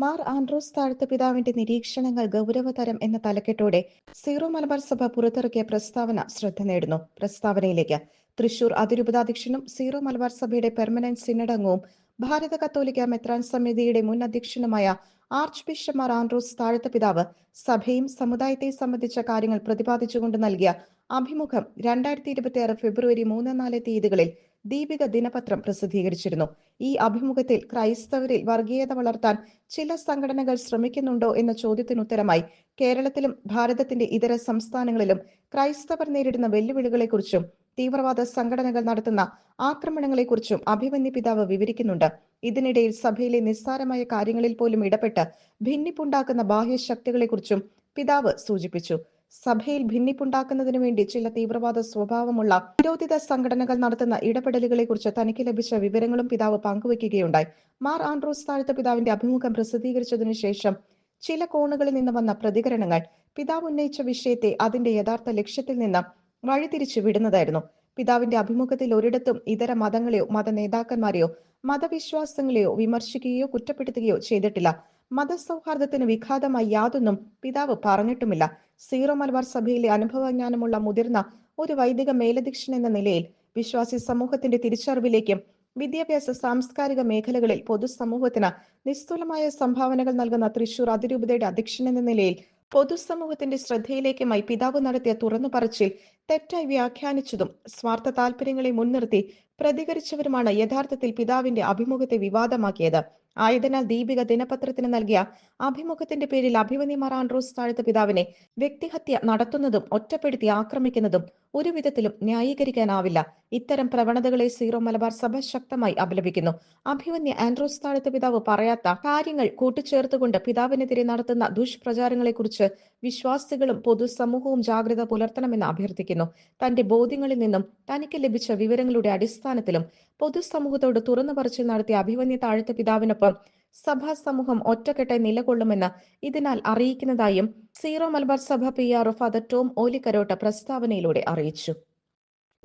Mar Andrews താഴ്ത്ത പിതാവിന്റെ നിരീക്ഷണങ്ങൾ ഗൗരവതരം എന്ന തലക്കെട്ടോടെ സീറോ മലബാർ സഭ പുറത്തിറക്കിയ പ്രസ്താവന ശ്രദ്ധ നേടുന്നു. പ്രസ്താവനയിലേക്ക്. തൃശൂർ അതിരൂപതാധ്യക്ഷനും സീറോ മലബാർ സഭയുടെ പെർമനന്റ് സിനഡംഗവും ഭാരത കത്തോലിക്ക മെത്രാൻ സമിതിയുടെ മുൻ അധ്യക്ഷനുമായ arch bishop Mar Andrews Thazhath പിതാവ് സഭയും സമുദായത്തെ സംബന്ധിച്ച കാര്യങ്ങൾ പ്രതിപാദിച്ചുകൊണ്ട് നൽകിയ അഭിമുഖം രണ്ടായിരത്തി ഇരുപത്തിയാറ് ഫെബ്രുവരി മൂന്ന് നാല് തീയതികളിൽ ദീപിക ദിനപത്രം പ്രസിദ്ധീകരിച്ചിരുന്നു. ഈ അഭിമുഖത്തിൽ ക്രൈസ്തവരിൽ വർഗീയത വളർത്താൻ ചില സംഘടനകൾ ശ്രമിക്കുന്നുണ്ടോ എന്ന ചോദ്യത്തിനുത്തരമായി കേരളത്തിലും ഭാരതത്തിന്റെ ഇതര സംസ്ഥാനങ്ങളിലും ക്രൈസ്തവർ നേരിടുന്ന വെല്ലുവിളികളെക്കുറിച്ചും തീവ്രവാദ സംഘടനകൾ നടത്തുന്ന ആക്രമണങ്ങളെക്കുറിച്ചും അഭിമന്യ പിതാവ് വിവരിക്കുന്നുണ്ട്. ഇതിനിടയിൽ സഭയിലെ നിസ്സാരമായ കാര്യങ്ങളിൽ പോലും ഇടപെട്ട് ഭിന്നിപ്പുണ്ടാക്കുന്ന ബാഹ്യ ശക്തികളെക്കുറിച്ചും പിതാവ് സൂചിപ്പിച്ചു. സഭയിൽ ഭിന്നിപ്പുണ്ടാക്കുന്നതിനു വേണ്ടി ചില തീവ്രവാദ സ്വഭാവമുള്ള നിരോധിത സംഘടനകൾ നടത്തുന്ന ഇടപെടലുകളെ കുറിച്ച് തനിക്ക് ലഭിച്ച വിവരങ്ങളും പിതാവ് പങ്കുവയ്ക്കുകയുണ്ടായി മാർ ആൻഡ്രോസ് താഴത്തെ പിതാവിന്റെ അഭിമുഖം പ്രസിദ്ധീകരിച്ചതിനു ശേഷം ചില കോണുകളിൽ നിന്ന് വന്ന പ്രതികരണങ്ങൾ പിതാവ് ഉന്നയിച്ച വിഷയത്തെ അതിന്റെ യഥാർത്ഥ ലക്ഷ്യത്തിൽ നിന്ന് വഴിതിരിച്ചു വിടുന്നതായിരുന്നു. പിതാവിന്റെ അഭിമുഖത്തിൽ ഒരിടത്തും ഇതര മതങ്ങളെയോ മത നേതാക്കന്മാരെയോ മതവിശ്വാസങ്ങളെയോ വിമർശിക്കുകയോ കുറ്റപ്പെടുത്തുകയോ ചെയ്തിട്ടില്ല. മതസൗഹാർദ്ദത്തിന് വിഘാതമായി യാതൊന്നും പിതാവ് പറഞ്ഞിട്ടുമില്ല. സീറോ മലബാർ സഭയിലെ അനുഭവജ്ഞാനമുള്ള മുതിർന്ന ഒരു വൈദിക മേലധ്യക്ഷൻ എന്ന നിലയിൽ വിശ്വാസി സമൂഹത്തിന്റെ തിരിച്ചറിവിലേക്കും വിദ്യാഭ്യാസ സാംസ്കാരിക മേഖലകളിൽ പൊതുസമൂഹത്തിന് നിസ്തുലമായ സംഭാവനകൾ നൽകുന്ന തൃശൂർ അതിരൂപതയുടെ അധ്യക്ഷൻ എന്ന നിലയിൽ പൊതുസമൂഹത്തിന്റെ ശ്രദ്ധയിലേക്കുമായി പിതാവ് നടത്തിയ തുറന്നു പറച്ചിൽ തെറ്റായി വ്യാഖ്യാനിച്ചതും സ്വാർത്ഥ താല്പര്യങ്ങളെ മുൻനിർത്തി പ്രതികരിച്ചവരുമാണ് യഥാർത്ഥത്തിൽ പിതാവിന്റെ അഭിമുഖത്തെ വിവാദമാക്കിയത്. ആയതിനാൽ ദീപിക ദിനപത്രത്തിന് നൽകിയ അഭിമുഖത്തിന്റെ പേരിൽ അഭിമന്യമാർ ആൻഡ്രൂസ് താഴ്ത്ത പിതാവിനെ വ്യക്തിഹത്യ നടത്തുന്നതും ഒറ്റപ്പെടുത്തി ആക്രമിക്കുന്നതും ഒരുവിധത്തിലും ന്യായീകരിക്കാനാവില്ല. ഇത്തരം പ്രവണതകളെ സീറോ മലബാർ സഭ ശക്തമായി അപലപിക്കുന്നു. അഭിമന്യ ആൻഡ്രോസ് താഴത്ത് പിതാവ് പറയാത്ത കാര്യങ്ങൾ കൂട്ടിച്ചേർത്തുകൊണ്ട് പിതാവിനെതിരെ നടത്തുന്ന ദുഷ്പ്രചാരങ്ങളെക്കുറിച്ച് വിശ്വാസികളും പൊതുസമൂഹവും ജാഗ്രത പുലർത്തണമെന്ന് അഭ്യർത്ഥിക്കുന്നു. തന്റെ ബോധ്യങ്ങളിൽ നിന്നും തനിക്ക് ലഭിച്ച വിവരങ്ങളുടെ അടിസ്ഥാനത്തിലും പൊതുസമൂഹത്തോട് തുറന്നു പറച്ചിൽ നടത്തിയ അഭിമന്യ താഴത്ത് പിതാവിനൊപ്പം സഭാ സമൂഹം ഒറ്റക്കെട്ടായി നിലകൊള്ളുമെന്ന് ഇതിനാൽ അറിയിക്കുന്നതായും സീറോ മലബാർ സഭ P R father Tom Olikkarotta പ്രസ്താവനയിലൂടെ അറിയിച്ചു.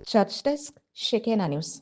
Church desk ഷെക്കേന news